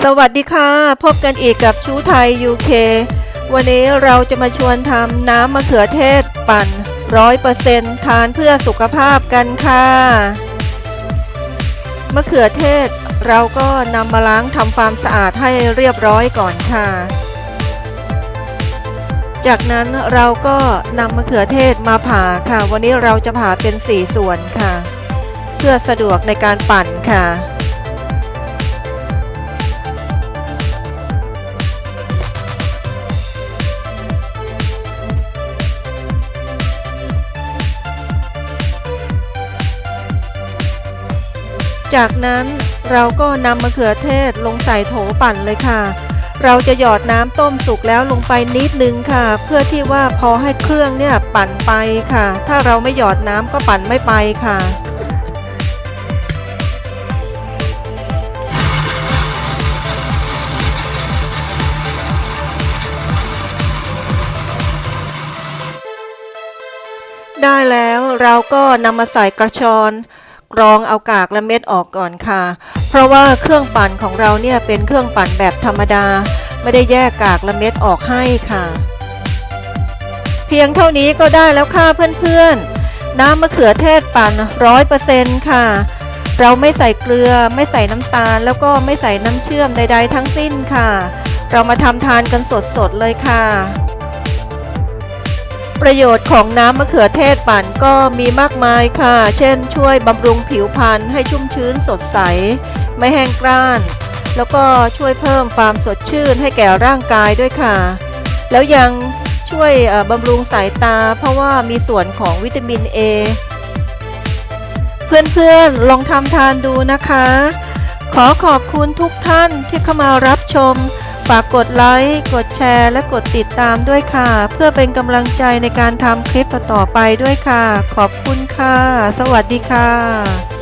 สวัสดีค่ะ พบกันอีกกับชูไทย UK วันนี้เราจะมาชวนทำน้ำมะเขือเทศปั่นร้อยเปอร์เซ็นทานเพื่อสุขภาพกันค่ะ มะเขือเทศเราก็นำมาล้างทำความสะอาดให้เรียบร้อยก่อนค่ะ จากนั้นเราก็นำมะเขือเทศมาผ่าค่ะ วันนี้เราจะผ่าเป็น 4 ส่วนค่ะ เพื่อสะดวกในการปั่นค่ะ จากนั้นเราก็นำมะเขือเทศลงใส่โถปั่นเลยค่ะ เราจะหยอดน้ำต้มสุกแล้วลงไปนิดนึงค่ะ เพื่อที่ว่าพอให้เครื่องเนี่ยปั่นไปค่ะ ถ้าเราไม่หยอดน้ำก็ปั่นไม่ไปค่ะได้แล้วเราก็นำมาใส่กระชอน กรองเอากากและเม็ดออกก่อนค่ะ เพราะว่าเครื่องปั่นของเราเนี่ยเป็นเครื่องปั่นแบบธรรมดา ไม่ได้แยกกากและเม็ดออกให้ค่ะ เพียงเท่านี้ก็ได้แล้วค่ะเพื่อนๆ น้ำมะเขือเทศปั่นร้อยเปอร์เซ็นต์ค่ะ เราไม่ใส่เกลือ ไม่ใส่น้ำตาล แล้วก็ไม่ใส่น้ำเชื่อมใด ๆ ทั้งสิ้นค่ะ เรามาทำทานกันสดๆเลยค่ะ ประโยชน์ของน้ำมะเขือเทศปั่นก็มีมากมายค่ะ เช่นช่วยบำรุงผิวพรรณให้ชุ่มชื้นสดใส ไม่แห้งกร้าน แล้วก็ช่วยเพิ่มความสดชื่นให้แก่ร่างกายด้วยค่ะ แล้วยังช่วยบำรุงสายตา เพราะว่ามีส่วนของวิตามิน A เพื่อนๆลองทำทานดูนะคะ ขอขอบคุณทุกท่านที่เข้ามารับชม ฝากกดไลค์ กดแชร์ และกดติดตามด้วยค่ะ เพื่อเป็นกำลังใจในการทำคลิปต่อๆไปด้วยค่ะ ขอบคุณค่ะ สวัสดีค่ะ